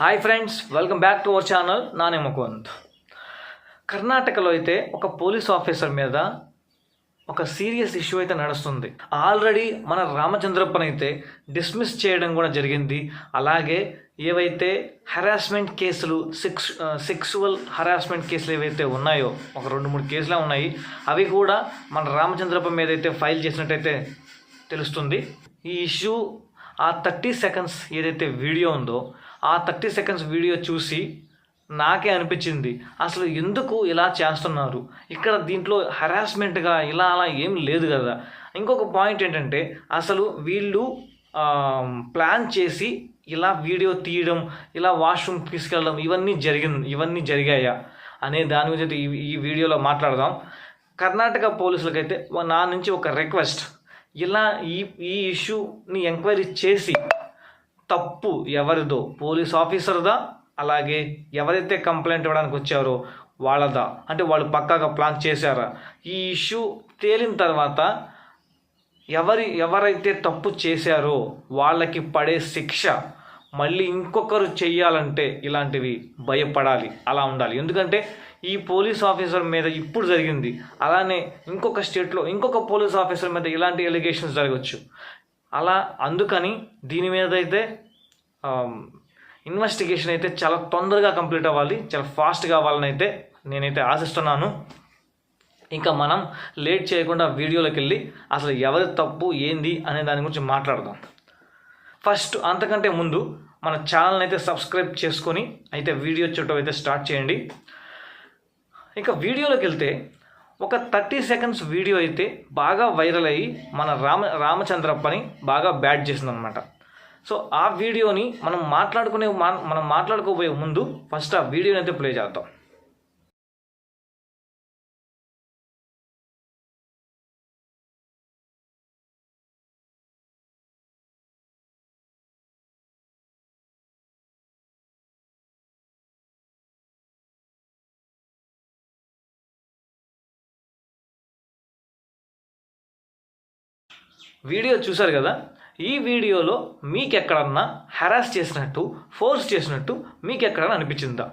Hi friends welcome back to our channel నానే ముకుంద్ కర్ణాటకలో అయితే ఒక పోలీస్ ఆఫీసర్ మీద ఒక సీరియస్ ఇష్యూ అయితే నడుస్తుంది. ఆల్రెడీ మన రామచంద్రప్పని అయితే డిస్మిస్ చేయడం కూడా జరిగింది. అలాగే ఏవైతే హరాస్మెంట్ కేసులు సెక్స్ సెక్సువల్ హరాస్మెంట్ కేసులు ఏవైతే ఉన్నాయో ఒక రెండు మూడు కేసులే ఉన్నాయి. అవి కూడా మన రామచంద్రప్ప మీద అయితే ఫైల్ చేసినట్టయితే తెలుస్తుంది. ఈ ఇష్యూ ఆ థర్టీ సెకండ్స్ ఏదైతే వీడియో ఉందో ఆ థర్టీ సెకండ్స్ వీడియో చూసి నాకే అనిపించింది. అసలు ఎందుకు ఇలా చేస్తున్నారు? ఇక్కడ దీంట్లో హరాస్మెంట్గా ఇలా అలా ఏం లేదు కదా. ఇంకొక పాయింట్ ఏంటంటే అసలు వీళ్ళు ప్లాన్ చేసి ఇలా వీడియో తీయడం ఇలా వాష్రూమ్ తీసుకెళ్ళడం ఇవన్నీ జరిగింది ఇవన్నీ జరిగాయా అనే దాని గురించి అయితే ఈ ఈ వీడియోలో మాట్లాడదాం. కర్ణాటక పోలీసులకైతే నా నుంచి ఒక రిక్వెస్ట్ ఇలా ఈ ఈ ఇష్యూని ఎంక్వైరీ చేసి తప్పు ఎవరిదో పోలీస్ ఆఫీసర్దా అలాగే ఎవరైతే కంప్లైంట్ ఇవ్వడానికి వచ్చారో వాళ్ళదా? అంటే వాళ్ళు పక్కాగా ప్లాన్ చేశారా? ఈ ఇష్యూ తేలిన తర్వాత ఎవరి ఎవరైతే తప్పు చేశారో వాళ్ళకి పడే శిక్ష మళ్ళీ ఇంకొకరు చెయ్యాలంటే ఇలాంటివి భయపడాలి. అలా ఉండాలి. ఎందుకంటే ఈ పోలీస్ ఆఫీసర్ మీద ఇప్పుడు జరిగింది. అలానే ఇంకొక స్టేట్లో ఇంకొక పోలీస్ ఆఫీసర్ మీద ఇలాంటి ఎలిగేషన్స్ జరగవచ్చు అలా అందుకని దీని మీద అయితే ఇన్వెస్టిగేషన్ అయితే చాలా తొందరగా కంప్లీట్ అవ్వాలి. చాలా ఫాస్ట్గా అవ్వాలని అయితే నేనైతే ఆశిస్తున్నాను. ఇంకా మనం లేట్ చేయకుండా వీడియోలోకి వెళ్ళి అసలు ఎవరి తప్పు ఏంది అనే దాని గురించి మాట్లాడదాం. ఫస్ట్ అంతకంటే ముందు మన ఛానల్ని అయితే సబ్స్క్రైబ్ చేసుకొని అయితే వీడియో చూడటం అయితే స్టార్ట్ చేయండి. ఇంకా వీడియోలోకి వెళ్తే ఒక థర్టీ సెకండ్స్ వీడియో అయితే బాగా వైరల్ అయ్యి మన రామ రామచంద్రప్పని బాగా బ్యాడ్ చేసిందనమాట సో ఆ వీడియోని మనం మాట్లాడుకునే మా- మనం మాట్లాడుకోబోయే ముందు ఫస్ట్ ఆ వీడియోని అయితే ప్లే చేద్దాం. వీడియో చూశారు కదా? ఈ వీడియోలో మీకు ఎక్కడన్నా హెరాస్ చేసినట్టు ఫోర్స్ చేసినట్టు మీకు ఎక్కడన్నా అనిపించిందా?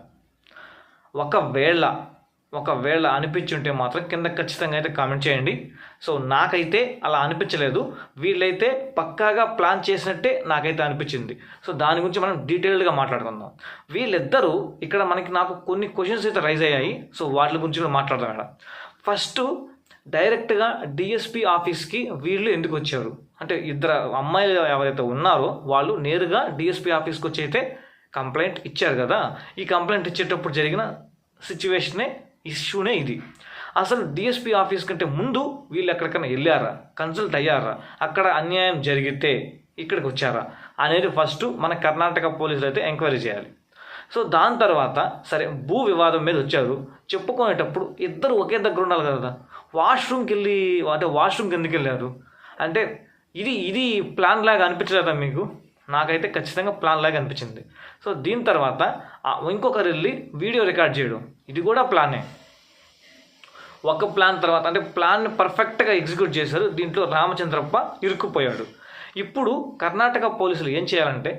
ఒకవేళ ఒకవేళ అనిపించుంటే మాత్రం కింద ఖచ్చితంగా అయితే కామెంట్ చేయండి. సో నాకైతే అలా అనిపించలేదు. వీళ్ళైతే పక్కాగా ప్లాన్ చేసినట్టే నాకైతే అనిపించింది. సో దాని గురించి మనం డీటెయిల్డ్గా మాట్లాడుకుందాం. వీళ్ళిద్దరూ ఇక్కడ మనకి నాకు కొన్ని క్వశ్చన్స్ అయితే రైజ్ అయ్యాయి. సో వాటి గురించి కూడా మాట్లాడదాం ఇక్కడ ఫస్ట్ డైరెక్ట్గా డిఎస్పి ఆఫీస్కి వీళ్ళు ఎందుకు వచ్చారు? అంటే ఇద్దరు అమ్మాయిలు ఎవరైతే ఉన్నారో వాళ్ళు నేరుగా డిఎస్పి ఆఫీస్కి వచ్చి అయితే కంప్లైంట్ ఇచ్చారు కదా. ఈ కంప్లైంట్ ఇచ్చేటప్పుడు జరిగిన సిచ్యువేషనే ఇష్యూనే ఇది. అసలు డిఎస్పి ఆఫీస్ కంటే ముందు వీళ్ళు ఎక్కడికైనా వెళ్ళారా? కన్సల్ట్ అయ్యారా? అక్కడ అన్యాయం జరిగితే ఇక్కడికి వచ్చారా? అనేది ఫస్ట్ మన కర్ణాటక పోలీసులు అయితే ఎంక్వైరీ చేయాలి. సో దాని తర్వాత సరే భూ వివాదం మీద వచ్చారు. చెప్పుకునేటప్పుడు ఇద్దరు ఒకే దగ్గర ఉండాలి కదా. వాష్రూమ్కి వెళ్ళి అంటే వాష్రూమ్కి ఎందుకు వెళ్ళారు? అంటే ఇది ఇది ప్లాన్ లాగా అనిపించలేదా మీకు? నాకైతే ఖచ్చితంగా ప్లాన్ లాగా అనిపించింది. సో దీని తర్వాత ఇంకొకరు వెళ్ళి వీడియో రికార్డ్ చేయడం. ఇది కూడా ప్లానే. ఒక ప్లాన్ తర్వాత అంటే ప్లాన్ పర్ఫెక్ట్గా ఎగ్జిక్యూట్ చేశారు. దీంట్లో రామచంద్రప్ప ఇరుక్కుపోయాడు. ఇప్పుడు కర్ణాటక పోలీసులు ఏం చేయాలంటే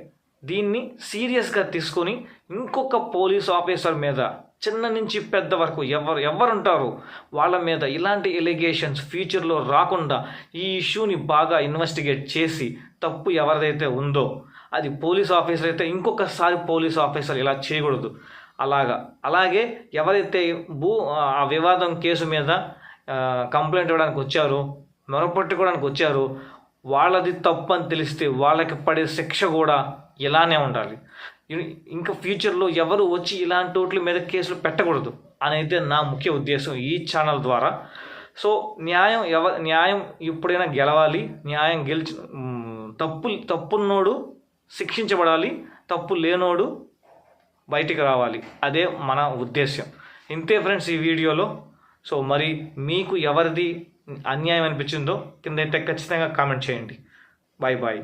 దీన్ని సీరియస్గా తీసుకొని ఇంకొక పోలీస్ ఆఫీసర్ మీద చిన్న నుంచి పెద్ద వరకు ఎవరు ఎవరు వాళ్ళ మీద ఇలాంటి ఎలిగేషన్స్ ఫ్యూచర్లో రాకుండా ఈ ఇష్యూని బాగా ఇన్వెస్టిగేట్ చేసి తప్పు ఎవరిదైతే ఉందో అది పోలీస్ ఆఫీసర్ అయితే ఇంకొకసారి పోలీస్ ఆఫీసర్ ఇలా చేయకూడదు. అలాగా. అలాగే ఎవరైతే భూ ఆ వివాదం కేసు మీద కంప్లైంట్ ఇవ్వడానికి వచ్చారో మొరపట్టుకోవడానికి వచ్చారో వాళ్ళది తప్పు అని తెలిస్తే వాళ్ళకి పడే శిక్ష కూడా ఇలానే ఉండాలి. ఇంకా ఫ్యూచర్లో ఎవరు వచ్చి ఇలాంటి వాటి మీద కేసులు పెట్టకూడదు అనేది నా ముఖ్య ఉద్దేశం ఈ ఛానల్ ద్వారా. సో న్యాయం ఎవ న్యాయం ఎప్పుడైనా గెలవాలి న్యాయం గెలిచి తప్పు తప్పున్నోడు శిక్షించబడాలి తప్పు లేనోడు బయటికి రావాలి. అదే మన ఉద్దేశ్యం. ఇంతే ఫ్రెండ్స్ ఈ వీడియోలో. సో మరి మీకు ఎవరిది అన్యాయం అనిపించిందో కింద అయితే ఖచ్చితంగా కామెంట్ చేయండి. Bye bye